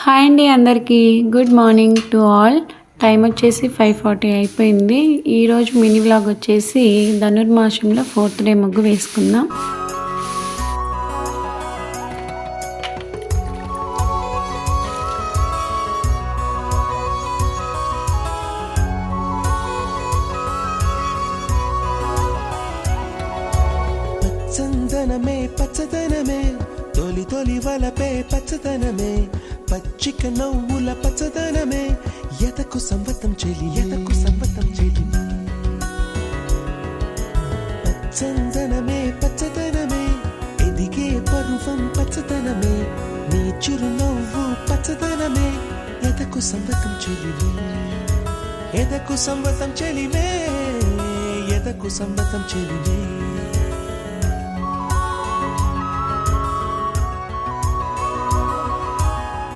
Hi అండి అందరికీ. Good morning to all time వచ్చేసి ఫైవ్ ఫార్టీ అయిపోయింది. ఈరోజు మినీ వ్లాగ్ వచ్చేసి ధనుర్మాసంలో ఫోర్త్ డే ముగ్గు వేసుకుందాం. పచ్చందనమే పచ్చదనమే. తొలి తొలి వలపే పచ్చదనమే పచ్చిక నవ్వుల పచ్చదనమే. ఎతకు సంవతం చెలి ఎతకు సంవతం చెలి. పచ్చందనమే పచ్చదనమే. ఎదిగే పరువం పచ్చదనమే. నీ చిరునవ్వు పచ్చదనమే. ఎతకు సంవతం చెలివే ఎదకు సంవతం చెలివే ఎదకు సంవతం చెలివే